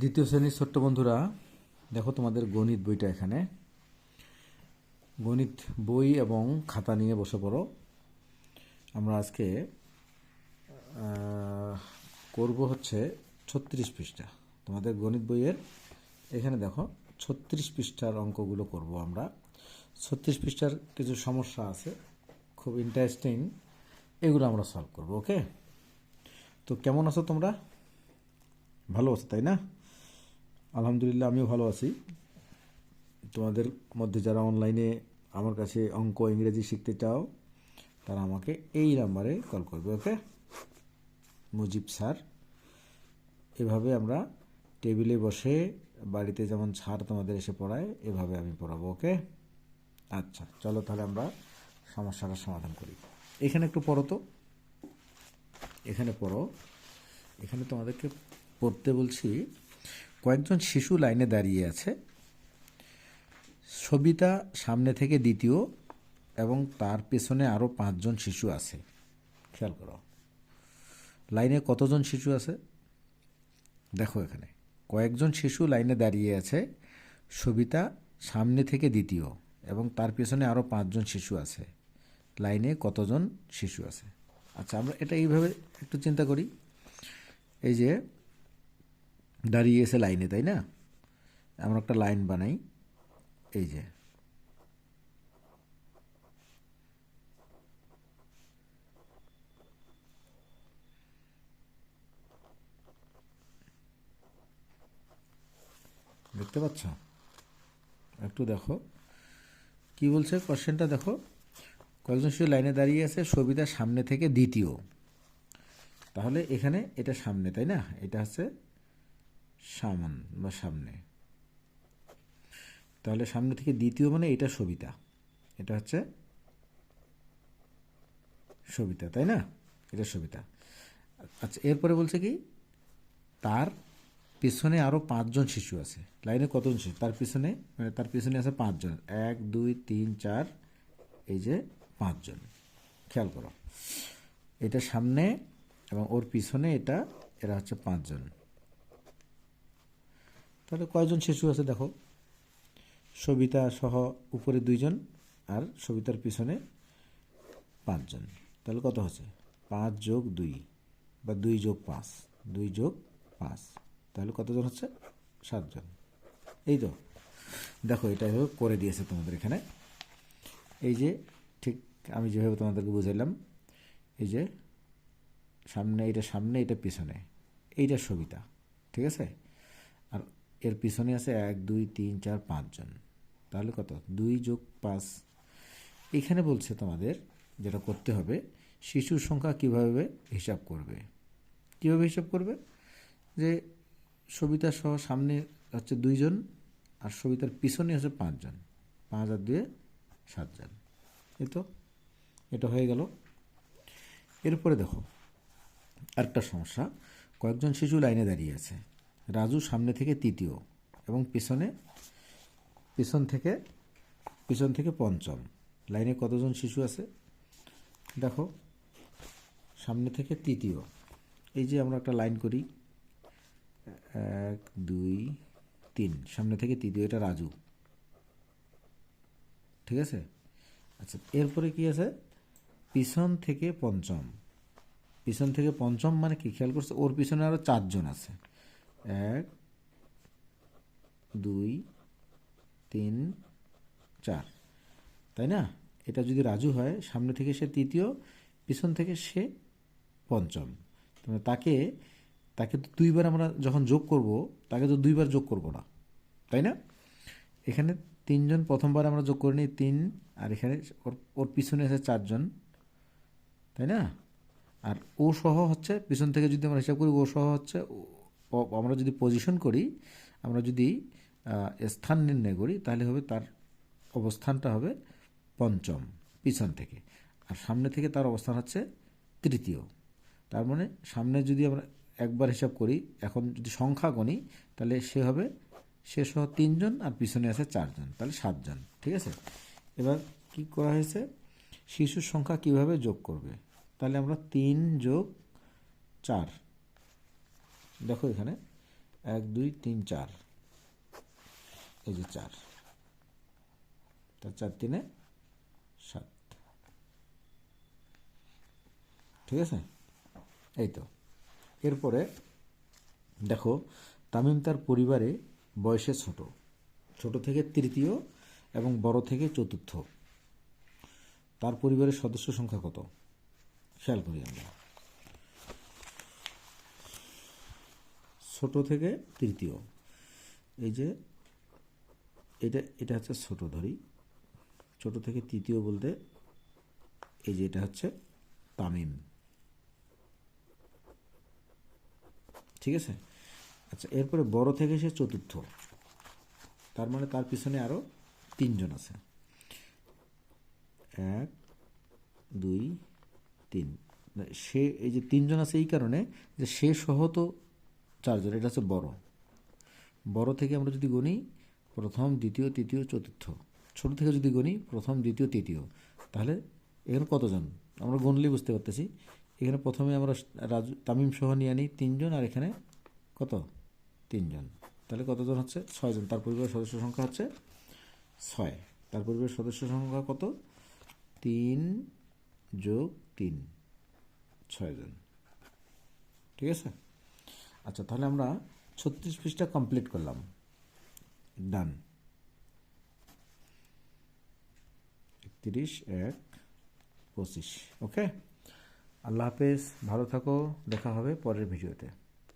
দ্বিতীয় শ্রেণির ছোট্ট বন্ধুরা, দেখো তোমাদের গণিত বইটা এখানে। গণিত বই এবং খাতা নিয়ে বসে পড়ো। আমরা আজকে করব হচ্ছে ছত্রিশ পৃষ্ঠা। তোমাদের গণিত বইয়ের এখানে দেখো, ছত্রিশ পৃষ্ঠার অঙ্কগুলো করব আমরা। ছত্রিশ পৃষ্ঠার কিছু সমস্যা আছে, খুব ইন্টারেস্টিং এগুলো আমরা সলভ করব ওকে তো কেমন আছো তোমরা? ভালো আছো, তাই না? আলহামদুলিল্লাহ, আমিও ভালো আছি। তোমাদের মধ্যে যারা অনলাইনে আমার কাছে অঙ্ক ইংরেজি শিখতে চাও, তারা আমাকে এই নাম্বারে কল করবে ওকে মুজিব স্যার, এভাবে আমরা টেবিলে বসে বাড়িতে যেমন ছাড় তোমাদের এসে পড়ায়, এভাবে আমি পড়াবো ওকে আচ্ছা চলো তাহলে আমরা সমস্যাটার সমাধান করি। এখানে একটু পড়ো তো। এখানে পড়ো। এখানে তোমাদেরকে পড়তে বলছি কয়েকজন শিশু লাইনে দাঁড়িয়ে আছে। সবিতা সামনে থেকে দ্বিতীয় এবং তার পেছনে আরও পাঁচজন শিশু আছে। খেয়াল করো। লাইনে কতজন শিশু আছে? দেখো এখানে। কয়েকজন শিশু লাইনে দাঁড়িয়ে আছে, সবিতা সামনে থেকে দ্বিতীয় এবং তার পেছনে আরও পাঁচজন শিশু আছে। লাইনে কতজন শিশু আছে? আচ্ছা আমরা এটা এইভাবে একটু চিন্তা করি। এই যে দাঁড়িয়ে এসে লাইনে, তাই না? আমরা একটা লাইন বানাই। এই যে। দেখতে পাচ্ছ? একটু দেখো। কি বলছে? কোশ্চেনটা দেখো। কয়েকজন শিশু লাইনে দাঁড়িয়ে আছে সবিতার সামনে থেকে দ্বিতীয়। তাহলে এখানে এটা সামনে, তাই না? এটা হচ্ছে সামন বা সামনে। তাহলে সামনে থেকে দ্বিতীয় মানে এটা সবিতা। এটা হচ্ছে সবিতা, তাই না? এটা সবিতা। আচ্ছা এরপরে বলছে কি, তার পিছনে আরও পাঁচজন শিশু আছে। লাইনে কতজন শিশু? তার পিছনে মানে তার পিছনে আছে পাঁচজন। এক, দুই, তিন, চার, এই যে পাঁচজন। খেয়াল করো। এটা সামনে এবং ওর পিছনে এটা, এরা হচ্ছে পাঁচজন। তাহলে কয়জন শিশু আছে দেখো? সবিতা সহ উপরে দুইজন আর সবিতার পিছনে পাঁচজন। তাহলে কত হচ্ছে? পাঁচ যোগ দুই বা দুই যোগ পাঁচ, দুই যোগ পাঁচ। তাহলে কতজন হচ্ছে? সাতজন। এই তো। দেখো, এটা এভাবে করে দিয়েছে তোমাদের এখানে। এই যে ঠিক আমি যেভাবে তোমাদেরকে বুঝাইলাম, এই যে সামনে, এটা সামনে, এটা পিছনে। এইটা সবিতা, ঠিক আছে? এর পিছনে আছে এক, দুই, তিন, চার পাঁচজন তাহলে কত? দুই যোগ পাঁচ। এখানে বলছে তোমাদের যেটা করতে হবে, শিশুর সংখ্যা কীভাবে হিসাব করবে? কীভাবে হিসাব করবে? যে সবিতা সহ সামনে হচ্ছে দুইজন আর সবিতার পিছনে হচ্ছে পাঁচজন পাঁচ আর দুয়ে সাতজন এই তো, এটা হয়ে গেল। এরপরে দেখো, আরেকটা সমস্যা। কয়েকজন শিশু লাইনে দাঁড়িয়ে আছে। রাজু সামনে থেকে তৃতীয় এবং পিছনে, পিছন থেকে পিছন থেকে পঞ্চম। লাইনে কতজন শিশু আছে? দেখো, সামনে থেকে তৃতীয়। এই যে আমরা একটা লাইন করি, এক, দুই, তিন। সামনে থেকে তৃতীয়, এটা রাজু। ঠিক আছে? আচ্ছা এরপরে কি আছে? পিছন থেকে পঞ্চম। পিছন থেকে পঞ্চম মানে কি? খেয়াল করছে? ওর পিছনে আরও চারজন আছে। এক, দুই, তিন, চার। তাই না? এটা যদি রাজু হয়, সামনে থেকে সে তৃতীয়, পিছন থেকে সে পঞ্চম। মানে তাকে তাকে তো দুইবার আমরা যখন যোগ করব, তাকে তো দুইবার যোগ করব না। তাই না? এখানে তিনজন প্রথমবার আমরা যোগ করে নিই, তিন, আর এখানে ওর ওর পিছনে আছে চারজন। তাই না? আর ও সহ হচ্ছে, পিছন থেকে যদি আমরা হিসাব করি, ও সহ হচ্ছে আমরা যদি পজিশন করি, আমরা যদি স্থান নির্ণয় করি, তাহলে হবে তার অবস্থানটা হবে পঞ্চম, পিছন থেকে। আর সামনে থেকে তার অবস্থান হচ্ছে তৃতীয়। তার মানে সামনে যদি আমরা একবার হিসাব করি, এখন যদি সংখ্যা গণি তাহলে সে হবে, সে সহ তিনজন আর পিছনে আছে চারজন, তাহলে সাতজন, ঠিক আছে? এবার কি করা হয়েছে? শিশুর সংখ্যা কীভাবে যোগ করবে? তাহলে আমরা তিন যোগ চার দেখো এখানে, এক, দুই, তিন, চার। এই যে চার। তার চার তিনে সাত। ঠিক আছে? এই তো। এরপরে দেখো, তামিম তার পরিবারে বয়সে ছোট। ছোট থেকে তৃতীয় এবং বড় থেকে চতুর্থ। তার পরিবারের সদস্য সংখ্যা কত? খেয়াল করি আমরা। ছোট থেকে তৃতীয়। এই যে, এটা এটা হচ্ছে ছোট, ধরি। ছোট থেকে তৃতীয় বলতে, এই যে এটা হচ্ছে তামিম। ঠিক আছে? আচ্ছা এরপরে বড় থেকে সে চতুর্থ। তার মানে তার পিছনে আরও তিনজন আছে। এক, দুই, তিন। সে, এই যে তিনজন আছে এই কারণে যে সে সহ তো চারজন এটা হচ্ছে বড়। বড় থেকে আমরা যদি গণি প্রথম, দ্বিতীয়, তৃতীয়, চতুর্থ। ছোট থেকে যদি গণি প্রথম, দ্বিতীয়, তৃতীয়, তাহলে এখানে কতজন? আমরা গণলেই বুঝতে পারতেছি। এখানে প্রথমে আমরা রাজু, তামিম সহ নিয়ে আনি তিনজন, আর এখানে কত? তিনজন। তাহলে কতজন হচ্ছে? ছয়জন। তার পরিবারের সদস্য সংখ্যা হচ্ছে ছয়। তার পরিবারের সদস্য সংখ্যা কত? তিন যোগ তিন, ছয়জন। ঠিক আছে? আচ্ছা তাহলে আমরা ছত্রিশ পৃষ্ঠা কমপ্লিট করলাম। ডান একত্রিশ, এক, পঁচিশ ওকে আল্লাহ হাফেজ, ভালো থাকো, দেখা হবে পরের ভিডিওতে।